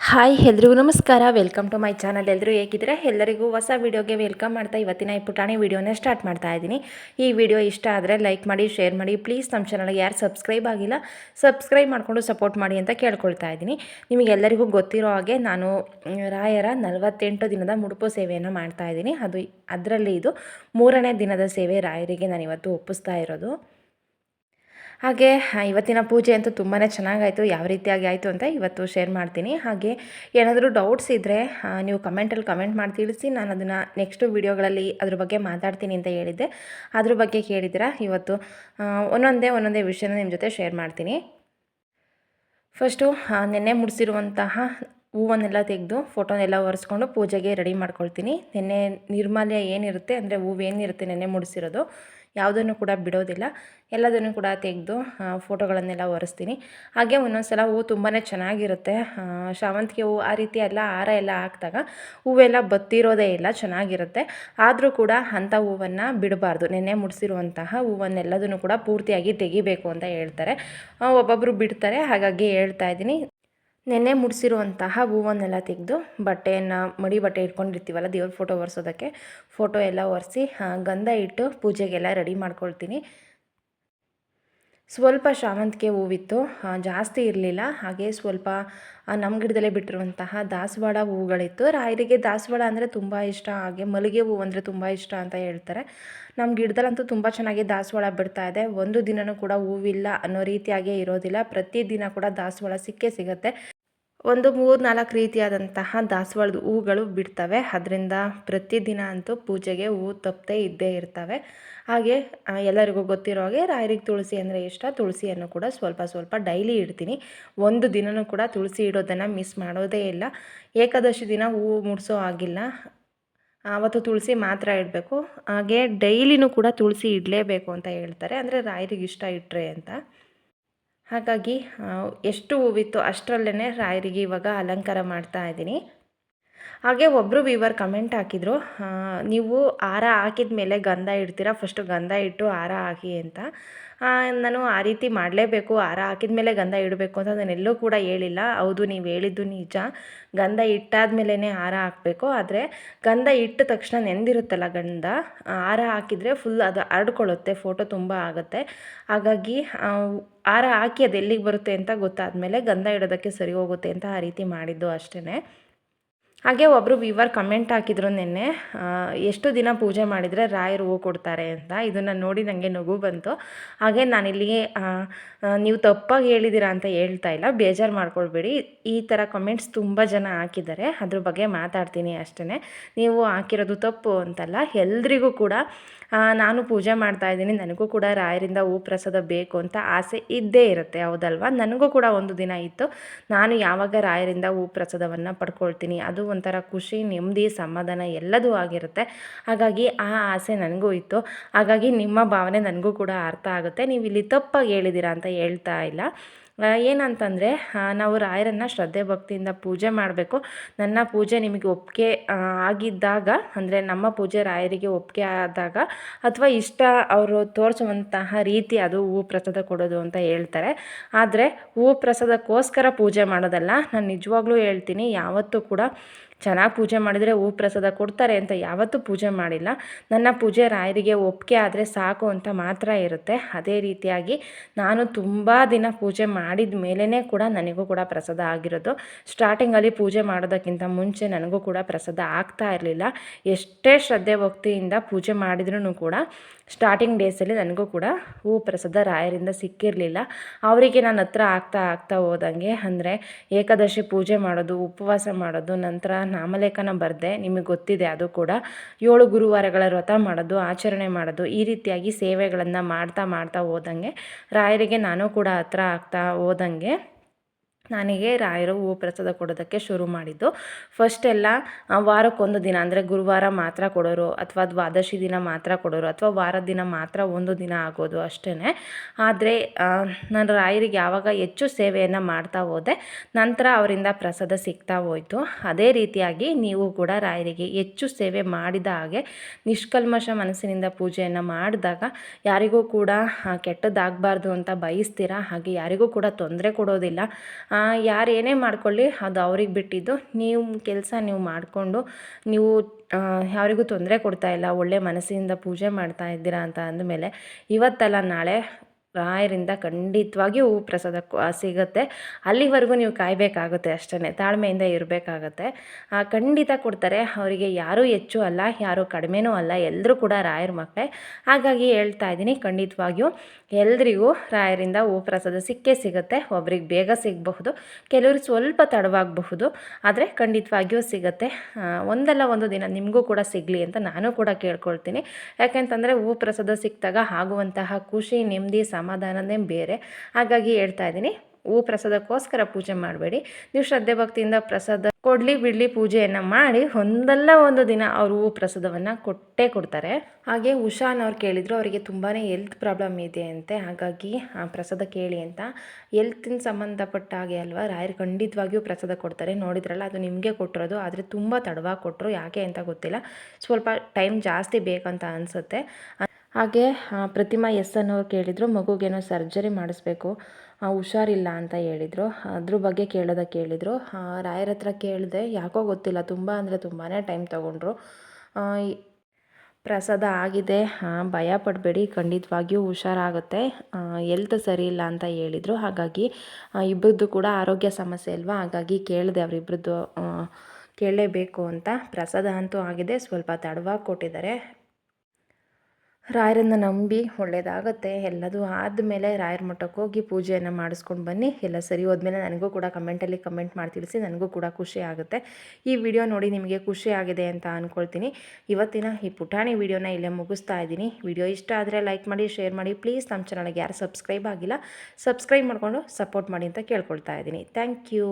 Hi, ಎಲ್ರಿಗೂ ನಮಸ್ಕಾರ. Welcome to my channel ಎಲ್ಲರೂ ಹೇಗಿದ್ದೀರಾ? ಎಲ್ಲರಿಗೂ ಹೊಸ ವೀಡಿಯೋಗೆ ವೆಲ್ಕಮ್ ಮಾಡ್ತಾ ಇವತ್ತಿನ ಈ ಪುಟಾಣಿ ವೀಡಿಯೋನ ಸ್ಟಾರ್ಟ್ ಮಾಡ್ತಾ ಇದ್ದೀನಿ. ಈ ವಿಡಿಯೋ ಇಷ್ಟ ಆದರೆ ಲೈಕ್ ಮಾಡಿ ಶೇರ್ ಮಾಡಿ. ಪ್ಲೀಸ್ ನಮ್ಮ ಚಾನಲ್ಗೆ ಯಾರು ಸಬ್ಸ್ಕ್ರೈಬ್ ಆಗಿಲ್ಲ ಸಬ್ಸ್ಕ್ರೈಬ್ ಮಾಡಿಕೊಂಡು ಸಪೋರ್ಟ್ ಮಾಡಿ ಅಂತ ಕೇಳ್ಕೊಳ್ತಾ ಇದ್ದೀನಿ. ನಿಮಗೆಲ್ಲರಿಗೂ ಗೊತ್ತಿರೋ ಹಾಗೆ ನಾನು ರಾಯರ ನಲವತ್ತೆಂಟು ದಿನದ ಮುಡುಪು ಸೇವೆಯನ್ನು ಮಾಡ್ತಾ ಇದ್ದೀನಿ. ಅದು, ಅದರಲ್ಲಿ ಇದು ಮೂರನೇ ದಿನದ ಸೇವೆ ರಾಯರಿಗೆ ನಾನು ಇವತ್ತು ಒಪ್ಪಿಸ್ತಾ ಇರೋದು. ಹಾಗೆ ಇವತ್ತಿನ ಪೂಜೆ ಅಂತೂ ತುಂಬಾ ಚೆನ್ನಾಗಾಯಿತು, ಯಾವ ರೀತಿಯಾಗಿ ಆಯಿತು ಅಂತ ಇವತ್ತು ಶೇರ್ ಮಾಡ್ತೀನಿ. ಹಾಗೆ, ಏನಾದರೂ ಡೌಟ್ಸ್ ಇದ್ದರೆ ನೀವು ಕಮೆಂಟಲ್ಲಿ ಕಮೆಂಟ್ ಮಾಡಿ ತಿಳಿಸಿ, ನಾನು ಅದನ್ನು ನೆಕ್ಸ್ಟು ವೀಡಿಯೋಗಳಲ್ಲಿ ಅದ್ರ ಬಗ್ಗೆ ಮಾತಾಡ್ತೀನಿ ಅಂತ ಹೇಳಿದ್ದೆ. ಅದ್ರ ಬಗ್ಗೆ ಕೇಳಿದ್ದೀರಾ? ಇವತ್ತು ಒಂದೊಂದೇ ಒಂದೊಂದೇ ವಿಷಯನ ನಿಮ್ಮ ಜೊತೆ ಶೇರ್ ಮಾಡ್ತೀನಿ. ಫಸ್ಟು ನಿನ್ನೆ ಮುಡಿಸಿರುವಂತಹ ಹೂವನ್ನೆಲ್ಲ ತೆಗೆದು ಫೋಟೋನೆಲ್ಲ ಒರೆಸ್ಕೊಂಡು ಪೂಜೆಗೆ ರೆಡಿ ಮಾಡ್ಕೊಳ್ತೀನಿ. ನೆನ್ನೆ ನಿರ್ಮಾಲ್ಯ ಏನಿರುತ್ತೆ ಅಂದರೆ ಹೂವು ಏನಿರುತ್ತೆ ನೆನ್ನೆ ಮುಡಿಸಿರೋದು, ಯಾವುದನ್ನು ಕೂಡ ಬಿಡೋದಿಲ್ಲ. ಎಲ್ಲದನ್ನು ಕೂಡ ತೆಗೆದು ಫೋಟೋಗಳನ್ನೆಲ್ಲ ಒರೆಸ್ತೀನಿ. ಹಾಗೆ ಒಂದೊಂದು ಸಲ ಹೂವು ತುಂಬಾ ಚೆನ್ನಾಗಿರುತ್ತೆ. ಶಾವಂತಿಗೆ ಹೂವು ಆ ರೀತಿ ಎಲ್ಲ ಹಾರ ಎಲ್ಲ ಹಾಕಿದಾಗ ಹೂವೆಲ್ಲ ಬತ್ತಿರೋದೇ ಇಲ್ಲ, ಚೆನ್ನಾಗಿರುತ್ತೆ. ಆದರೂ ಕೂಡ ಅಂಥ ಹೂವನ್ನು ಬಿಡಬಾರ್ದು. ನೆನ್ನೆ ಮುಡಿಸಿರುವಂತಹ ಹೂವನ್ನೆಲ್ಲದನ್ನು ಕೂಡ ಪೂರ್ತಿಯಾಗಿ ತೆಗಿಬೇಕು ಅಂತ ಹೇಳ್ತಾರೆ. ಒಬ್ಬೊಬ್ಬರು ಬಿಡ್ತಾರೆ, ಹಾಗಾಗಿ ಹೇಳ್ತಾ ಇದ್ದೀನಿ. ನೆನ್ನೆ ಮುಡಿಸಿರುವಂತಹ ಹೂವನ್ನೆಲ್ಲ ತೆಗೆದು ಬಟ್ಟೆಯನ್ನು, ಮಡಿ ಬಟ್ಟೆ ಇಟ್ಕೊಂಡಿರ್ತೀವಲ್ಲ, ದೇವ್ರ ಫೋಟೋ ಒರೆಸೋದಕ್ಕೆ ಫೋಟೋ ಎಲ್ಲ ಒರೆಸಿ ಗಂಧ ಇಟ್ಟು ಪೂಜೆಗೆಲ್ಲ ರೆಡಿ ಮಾಡ್ಕೊಳ್ತೀನಿ. ಸ್ವಲ್ಪ ಶಾವಂತಿಗೆ ಹೂವಿತ್ತು ಜಾಸ್ತಿ ಇರಲಿಲ್ಲ. ಹಾಗೆ ಸ್ವಲ್ಪ ನಮ್ಮ ಗಿಡದಲ್ಲೇ ಬಿಟ್ಟಿರುವಂತಹ ದಾಸವಾಳ ಹೂವುಗಳಿತ್ತು ರಾಯರಿಗೆ ದಾಸವಾಳ ಅಂದರೆ ತುಂಬ ಇಷ್ಟ, ಹಾಗೆ ಮಲ್ಲಿಗೆ ಹೂವು ಅಂದರೆ ತುಂಬ ಇಷ್ಟ ಅಂತ ಹೇಳ್ತಾರೆ. ನಮ್ಮ ಗಿಡದಲ್ಲಂತೂ ತುಂಬ ಚೆನ್ನಾಗಿ ದಾಸವಾಳ ಬಿಡ್ತಾ ಇದೆ. ಒಂದು ದಿನವೂ ಕೂಡ ಹೂವಿಲ್ಲ ಅನ್ನೋ ರೀತಿಯಾಗೇ ಇರೋದಿಲ್ಲ. ಪ್ರತಿದಿನ ಕೂಡ ದಾಸವಾಳ ಸಿಕ್ಕೇ ಸಿಗುತ್ತೆ. ಒಂದು ಮೂರು ನಾಲ್ಕು ರೀತಿಯಾದಂತಹ ದಾಸವಾಳದ ಹೂಗಳು ಬಿಡ್ತವೆ. ಅದರಿಂದ ಪ್ರತಿದಿನ ಅಂತೂ ಪೂಜೆಗೆ ಹೂವು ತಪ್ಪದೇ ಇದ್ದೇ ಇರ್ತವೆ. ಹಾಗೆ ಎಲ್ಲರಿಗೂ ಗೊತ್ತಿರೋ ಹಾಗೆ ರಾಯರಿಗೆ ತುಳಸಿ ಅಂದರೆ ಇಷ್ಟ. ತುಳಸಿಯನ್ನು ಕೂಡ ಸ್ವಲ್ಪ ಸ್ವಲ್ಪ ಡೈಲಿ ಇಡ್ತೀನಿ. ಒಂದು ದಿನವೂ ಕೂಡ ತುಳಸಿ ಇಡೋದನ್ನು ಮಿಸ್ ಮಾಡೋದೇ ಇಲ್ಲ. ಏಕಾದಶಿ ದಿನ ಹೂವು ಮುಡಿಸೋ ಆಗಿಲ್ಲ ಆವತ್ತು ತುಳಸಿ ಮಾತ್ರ ಇಡಬೇಕು. ಹಾಗೆ ಡೈಲಿನೂ ಕೂಡ ತುಳಸಿ ಇಡಲೇಬೇಕು ಅಂತ ಹೇಳ್ತಾರೆ. ಅಂದರೆ ರಾಯರಿಗೆ ಇಷ್ಟ ಇಟ್ಟರೆ ಅಂತ. ಹಾಗಾಗಿ ಎಷ್ಟು ಹೂವಿತ್ತು ಅಷ್ಟರಲ್ಲೇ ರಾಯರಿಗೆ ಇವಾಗ ಅಲಂಕಾರ ಮಾಡ್ತಾ ಇದ್ದೀನಿ. ಹಾಗೆ ಒಬ್ಬರು ವಿವರ್ ಕಮೆಂಟ್ ಹಾಕಿದರು ನೀವು ಹಾರ ಹಾಕಿದ ಮೇಲೆ ಗಂಧ ಇಡ್ತೀರಾ? ಫಸ್ಟು ಗಂಧ ಇಟ್ಟು ಹಾರ ಹಾಕಿ ಅಂತ. ನಾನು ಆ ರೀತಿ ಮಾಡಲೇಬೇಕು ಹಾರ ಹಾಕಿದ ಮೇಲೆ ಗಂಧ ಇಡಬೇಕು ಅಂತ ನಾನು ಎಲ್ಲೂ ಕೂಡ ಹೇಳಿಲ್ಲ. ಹೌದು, ನೀವು ಹೇಳಿದ್ದು ನಿಜ. ಗಂಧ ಇಟ್ಟಾದ್ಮೇಲೆ ಹಾರ ಹಾಕಬೇಕು. ಆದರೆ ಗಂಧ ಇಟ್ಟ ತಕ್ಷಣ ನೆಂದಿರುತ್ತಲ್ಲ ಗಂಧ ಆರ ಹಾರ ಹಾಕಿದರೆ ಫುಲ್ ಅದು ಹರಡ್ಕೊಳ್ಳುತ್ತೆ ಫೋಟೋ ತುಂಬ ಆಗುತ್ತೆ. ಹಾಗಾಗಿ ಆರ ಹಾರ ಹಾಕಿ ಅದು ಎಲ್ಲಿಗೆ ಬರುತ್ತೆ ಅಂತ ಗೊತ್ತಾದ ಮೇಲೆ ಗಂಧ ಇಡೋದಕ್ಕೆ ಸರಿ ಹೋಗುತ್ತೆ ಅಂತ ಆ ರೀತಿ ಮಾಡಿದ್ದು ಅಷ್ಟೇ ಹಾಗೆ ಒಬ್ಬರು ವಿವರ್ ಕಮೆಂಟ್ ಹಾಕಿದ್ರು ನಿನ್ನೆ ಎಷ್ಟು ದಿನ ಪೂಜೆ ಮಾಡಿದರೆ ರಾಯರು ಹೂ ಕೊಡ್ತಾರೆ ಅಂತ. ಇದನ್ನು ನೋಡಿ ನನಗೆ ನಗು ಬಂತು. ಹಾಗೆ ನಾನಿಲ್ಲಿಗೆ ನೀವು ತಪ್ಪಾಗಿ ಹೇಳಿದ್ದೀರಾ ಅಂತ ಹೇಳ್ತಾ ಇಲ್ಲ. ಬೇಜಾರು ಮಾಡ್ಕೊಳ್ಬೇಡಿ. ಈ ಥರ ಕಮೆಂಟ್ಸ್ ತುಂಬ ಜನ ಹಾಕಿದ್ದಾರೆ. ಅದ್ರ ಬಗ್ಗೆ ಮಾತಾಡ್ತೀನಿ ಅಷ್ಟೇ ನೀವು ಹಾಕಿರೋದು ತಪ್ಪು ಅಂತಲ್ಲ. ಎಲ್ರಿಗೂ ಕೂಡ ನಾನು ಪೂಜೆ ಮಾಡ್ತಾ ಇದ್ದೀನಿ. ನನಗೂ ಕೂಡ ರಾಯರಿಂದ ಹೂ ಪ್ರಸಾದ ಬೇಕು ಅಂತ ಆಸೆ ಇದ್ದೇ ಇರುತ್ತೆ. ಹೌದಲ್ವಾ? ನನಗೂ ಕೂಡ ಒಂದು ದಿನ ಇತ್ತು. ನಾನು ಯಾವಾಗ ರಾಯರಿಂದ ಹೂ ಪ್ರಸಾದವನ್ನು ಪಡ್ಕೊಳ್ತೀನಿ? ಅದು ಒಂಥರ ಖುಷಿ, ನೆಮ್ಮದಿ, ಸಮಾಧಾನ ಎಲ್ಲದೂ ಆಗಿರುತ್ತೆ. ಹಾಗಾಗಿ ಆ ಆಸೆ ನನಗೂ ಇತ್ತು. ಹಾಗಾಗಿ ನಿಮ್ಮ ಭಾವನೆ ನನಗೂ ಕೂಡ ಅರ್ಥ ಆಗುತ್ತೆ. ನೀವು ಇಲ್ಲಿ ತಪ್ಪಾಗಿ ಹೇಳಿದ್ದೀರಾ ಅಂತ ಹೇಳ್ತಾ ಇಲ್ಲ. ಏನಂತಂದರೆ ನಾವು ರಾಯರನ್ನು ಶ್ರದ್ಧೆ ಭಕ್ತಿಯಿಂದ ಪೂಜೆ ಮಾಡಬೇಕು. ನನ್ನ ಪೂಜೆ ನಿಮಗೆ ಒಪ್ಪಿಗೆ ಆಗಿದ್ದಾಗ, ಅಂದರೆ ನಮ್ಮ ಪೂಜೆ ರಾಯರಿಗೆ ಒಪ್ಪಿಗೆ ಆದಾಗ, ಅಥವಾ ಇಷ್ಟ ಅವರು ತೋರಿಸುವಂತಹ ರೀತಿ ಅದು ಹೂ ಪ್ರಸಾದ ಕೊಡೋದು ಅಂತ ಹೇಳ್ತಾರೆ. ಆದರೆ, ಹೂ ಪ್ರಸಾದಕ್ಕೋಸ್ಕರ ಪೂಜೆ ಮಾಡೋದಲ್ಲ. ನಾನು ನಿಜವಾಗ್ಲೂ ಹೇಳ್ತೀನಿ, ಯಾವತ್ತೂ ಕೂಡ ಚೆನ್ನಾಗಿ ಪೂಜೆ ಮಾಡಿದರೆ ಹೂ ಪ್ರಸಾದ ಕೊಡ್ತಾರೆ ಅಂತ ಯಾವತ್ತೂ ಪೂಜೆ ಮಾಡಿಲ್ಲ. ನನ್ನ ಪೂಜೆ ರಾಯರಿಗೆ ಒಪ್ಪಿಗೆ ಆದರೆ ಸಾಕು ಅಂತ ಮಾತ್ರ ಇರುತ್ತೆ. ಅದೇ ರೀತಿಯಾಗಿ ನಾನು ತುಂಬ ದಿನ ಪೂಜೆ ಮಾಡಿದ ಮೇಲೇ ಕೂಡ ನನಗೂ ಕೂಡ ಪ್ರಸಾದ ಆಗಿರೋದು. ಸ್ಟಾರ್ಟಿಂಗಲ್ಲಿ ಪೂಜೆ ಮಾಡೋದಕ್ಕಿಂತ ಮುಂಚೆ ನನಗೂ ಕೂಡ ಪ್ರಸಾದ ಆಗ್ತಾ ಇರಲಿಲ್ಲ. ಎಷ್ಟೇ ಶ್ರದ್ಧೆ ಭಕ್ತಿಯಿಂದ ಪೂಜೆ ಮಾಡಿದ್ರೂ ಕೂಡ ಸ್ಟಾರ್ಟಿಂಗ್ ಡೇಸಲ್ಲಿ ನನಗೂ ಕೂಡ ಹೂ ಪ್ರಸಾದ ರಾಯರಿಂದ ಸಿಕ್ಕಿರಲಿಲ್ಲ. ಅವರಿಗೆ ನಾನು ಹತ್ರ ಆಗ್ತಾ ಆಗ್ತಾ ಹೋದಂಗೆ ಅಂದರೆ ಏಕಾದಶಿ ಪೂಜೆ ಮಾಡೋದು, ಉಪವಾಸ ಮಾಡೋದು, ನಂತರ ನಾಮಲೇಖನ ಬರೆದೆ ನಿಮಗೆ ಗೊತ್ತಿದೆ ಅದು ಕೂಡ. ಏಳು ಗುರುವಾರಗಳ ವ್ರತ ಮಾಡೋದು, ಆಚರಣೆ ಮಾಡೋದು, ಈ ರೀತಿಯಾಗಿ ಸೇವೆಗಳನ್ನು ಮಾಡ್ತಾ ಮಾಡ್ತಾ ಹೋದಂಗೆ, ರಾಯರಿಗೆ ನಾನು ಕೂಡ ಹತ್ರ ಆಗ್ತಾ ಹೋದಂಗೆ. ನನಗೆ ರಾಯರು ಹೂ ಪ್ರಸಾದ ಕೊಡೋದಕ್ಕೆ ಶುರು ಮಾಡಿದ್ದು. ಫಸ್ಟ್ ಆ, ವಾರಕ್ಕೊಂದು ದಿನ ಅಂದರೆ ಗುರುವಾರ ಮಾತ್ರ ಕೊಡೋರು ಅಥವಾ ದ್ವಾದಶಿ ದಿನ ಮಾತ್ರ ಕೊಡೋರು ಅಥವಾ ವಾರದ ದಿನ ಮಾತ್ರ ಒಂದು ದಿನ ಆಗೋದು ಅಷ್ಟೇ ಆದರೆ ನಾನು ರಾಯರಿಗೆ ಯಾವಾಗ ಹೆಚ್ಚು ಸೇವೆಯನ್ನು ಮಾಡ್ತಾ ಹೋದೆ ನಂತರ ಅವರಿಂದ ಪ್ರಸಾದ ಸಿಗ್ತಾ ಹೋಯಿತು. ಅದೇ ರೀತಿಯಾಗಿ ನೀವು ಕೂಡ ರಾಯರಿಗೆ ಹೆಚ್ಚು ಸೇವೆ ಮಾಡಿದ ಹಾಗೆ ನಿಷ್ಕಲ್ಮಶ ಮನಸ್ಸಿನಿಂದ ಪೂಜೆಯನ್ನು ಮಾಡಿದಾಗ ಯಾರಿಗೂ ಕೂಡ ಕೆಟ್ಟದಾಗಬಾರ್ದು ಕೆಟ್ಟದ್ದಾಗಬಾರ್ದು ಅಂತ ಬಯಸ್ತೀರಾ? ಹಾಗೆ ಯಾರಿಗೂ ಕೂಡ ತೊಂದರೆ ಕೊಡೋದಿಲ್ಲ. ಯಾರು ಏನೇ ಮಾಡ್ಕೊಳ್ಳಿ, ಅದು ಅವ್ರಿಗೆ ಬಿಟ್ಟಿದ್ದು. ನೀವು ಕೆಲಸ ನೀವು ಮಾಡಿಕೊಂಡು, ನೀವು ಯಾರಿಗೂ ತೊಂದರೆ ಕೊಡ್ತಾ ಇಲ್ಲ, ಒಳ್ಳೆ ಮನಸ್ಸಿಂದ ಪೂಜೆ ಮಾಡ್ತಾ ಇದ್ದೀರಾ ಅಂತ ಅಂದಮೇಲೆ, ಇವತ್ತಲ್ಲ ನಾಳೆ ರಾಯರಿಂದ ಖಂಡಿತವಾಗಿಯೂ ಪ್ರಸಾದ ಸಿಗುತ್ತೆ. ಅಲ್ಲಿವರೆಗೂ ನೀವು ಕಾಯಬೇಕಾಗುತ್ತೆ ಅಷ್ಟೇ ತಾಳ್ಮೆಯಿಂದ ಇರಬೇಕಾಗತ್ತೆ. ಖಂಡಿತ ಕೊಡ್ತಾರೆ. ಅವರಿಗೆ ಯಾರೂ ಹೆಚ್ಚು ಅಲ್ಲ, ಯಾರೂ ಕಡಿಮೆನೂ ಅಲ್ಲ. ಎಲ್ಲರೂ ಕೂಡ ರಾಯರ ಮಕ್ಕಳೇ. ಹಾಗಾಗಿ ಹೇಳ್ತಾ ಇದ್ದೀನಿ, ಖಂಡಿತವಾಗಿಯೂ ಎಲ್ರಿಗೂ ರಾಯರಿಂದ ಹೂ ಪ್ರಸಾದ ಸಿಕ್ಕೇ ಸಿಗುತ್ತೆ. ಒಬ್ರಿಗೆ ಬೇಗ ಸಿಗಬಹುದು. ಕೆಲವರು ಸ್ವಲ್ಪ ತಡವಾಗಬಹುದು. ಆದರೆ ಖಂಡಿತವಾಗಿಯೂ ಸಿಗುತ್ತೆ. ಒಂದಲ್ಲ ಒಂದು ದಿನ ನಿಮಗೂ ಕೂಡ ಸಿಗಲಿ ಅಂತ ನಾನು ಕೂಡ ಕೇಳ್ಕೊಳ್ತೀನಿ. ಯಾಕೆಂತಂದರೆ ಹೂ ಪ್ರಸಾದ ಸಿಕ್ಕಿದಾಗ ಆಗುವಂತಹ ಖುಷಿ, ನೆಮ್ಮದಿ ಸಮಾಧಾನನೇ ಬೇರೆ. ಹಾಗಾಗಿ ಹೇಳ್ತಾ ಇದ್ದೀನಿ, ಹೂ ಪ್ರಸಾದಕ್ಕೋಸ್ಕರ ಪೂಜೆ ಮಾಡಬೇಡಿ. ನೀವು ಶ್ರದ್ಧೆ ಭಕ್ತಿಯಿಂದ ಪ್ರಸಾದ ಕೊಡಲಿ, ಬಿಡಲಿ ಪೂಜೆಯನ್ನು ಮಾಡಿ ಒಂದಲ್ಲ ಒಂದು ದಿನ ಅವರು ಹೂ ಪ್ರಸಾದವನ್ನು ಕೊಟ್ಟೇ ಕೊಡ್ತಾರೆ. ಹಾಗೆ ಉಷಾನವ್ರು ಕೇಳಿದರು, ಅವರಿಗೆ ತುಂಬಾ ಹೆಲ್ತ್ ಪ್ರಾಬ್ಲಮ್ ಇದೆ ಅಂತೆ, ಹಾಗಾಗಿ ಆ ಪ್ರಸಾದ ಕೇಳಿ ಅಂತ. ಎಲ್ತಿನ ಸಂಬಂಧಪಟ್ಟ ಹಾಗೆ ಅಲ್ವಾ, ರಾಯರು ಖಂಡಿತವಾಗಿಯೂ ಪ್ರಸಾದ ಕೊಡ್ತಾರೆ. ನೋಡಿದ್ರಲ್ಲ, ಅದು ನಿಮಗೆ ಕೊಟ್ಟಿರೋದು, ಆದರೆ ತುಂಬ ತಡವಾಗಿ ಕೊಟ್ಟರು ಯಾಕೆ ಅಂತ ಗೊತ್ತಿಲ್ಲ. ಸ್ವಲ್ಪ ಟೈಮ್ ಜಾಸ್ತಿ ಬೇಕಂತ ಅನಿಸುತ್ತೆ. ಹಾಗೆ ಪ್ರತಿಮಾ ಎಸ್ ಅನ್ನೋರು ಕೇಳಿದರು ಮಗುಗೇನೋ ಸರ್ಜರಿ ಮಾಡಿಸ್ಬೇಕು ಹುಷಾರಿಲ್ಲ ಅಂತ ಹೇಳಿದರು. ಅದ್ರ ಬಗ್ಗೆ ಕೇಳೋದಕ್ಕೆ ಕೇಳಿದರು. ರಾಯರ ಹತ್ರ ಕೇಳಿದೆ, ಯಾಕೋ ಗೊತ್ತಿಲ್ಲ, ತುಂಬ ಅಂದರೆ ತುಂಬಾ ಟೈಮ್ ತಗೊಂಡ್ರು. ಪ್ರಸಾದ ಆಗಿದೆ ಭಯ ಪಡಬೇಡಿ, ಖಂಡಿತವಾಗಿಯೂ ಹುಷಾರಾಗುತ್ತೆ ಎಲ್ತ್ ಸರಿ ಇಲ್ಲ ಅಂತ ಹೇಳಿದರು. ಹಾಗಾಗಿ ಇಬ್ಬರದ್ದು ಕೂಡ ಆರೋಗ್ಯ ಸಮಸ್ಯೆ ಅಲ್ವಾ? ಹಾಗಾಗಿ ಕೇಳಿದೆ ಅವರಿಬ್ಬರದ್ದು ಕೇಳಲೇಬೇಕು ಅಂತ. ಪ್ರಸಾದ ಅಂತೂ ಆಗಿದೆ, ಸ್ವಲ್ಪ ತಡವಾಗಿ ಕೊಟ್ಟಿದ್ದಾರೆ. ರಾಯರನ್ನು ನಂಬಿ ಒಳ್ಳೇದಾಗತ್ತೆ, ಎಲ್ಲದೂ ಆದಮೇಲೆ ರಾಯರ ಮಠಕ್ಕೆ ಹೋಗಿ ಪೂಜೆಯನ್ನು ಮಾಡಿಸ್ಕೊಂಡು ಬನ್ನಿ. ಎಲ್ಲ ಸರಿ ಹೋದ್ಮೇಲೆ ನನಗೂ ಕೂಡ ಕಮೆಂಟಲ್ಲಿ ಕಮೆಂಟ್ ಮಾಡಿ ತಿಳಿಸಿ ನನಗೂ ಕೂಡ ಖುಷಿ ಆಗುತ್ತೆ. ಈ ವಿಡಿಯೋ ನೋಡಿ ನಿಮಗೆ ಖುಷಿ ಆಗಿದೆ ಅಂತ ಅಂದ್ಕೊಳ್ತೀನಿ ಇವತ್ತಿನ ಈ ಪುಟಾಣಿ ವಿಡಿಯೋನ ಇಲ್ಲೇ ಮುಗಿಸ್ತಾ ಇದ್ದೀನಿ. ವಿಡಿಯೋ ಇಷ್ಟ ಆದರೆ ಲೈಕ್ ಮಾಡಿ ಶೇರ್ ಮಾಡಿ. ಪ್ಲೀಸ್ ನಮ್ಮ ಚಾನಲ್ಗೆ ಯಾರು ಸಬ್ಸ್ಕ್ರೈಬ್ ಆಗಿಲ್ಲ ಸಬ್ಸ್ಕ್ರೈಬ್ ಮಾಡಿಕೊಂಡು ಸಪೋರ್ಟ್ ಮಾಡಿ ಅಂತ ಕೇಳ್ಕೊಳ್ತಾ ಇದ್ದೀನಿ. Thank you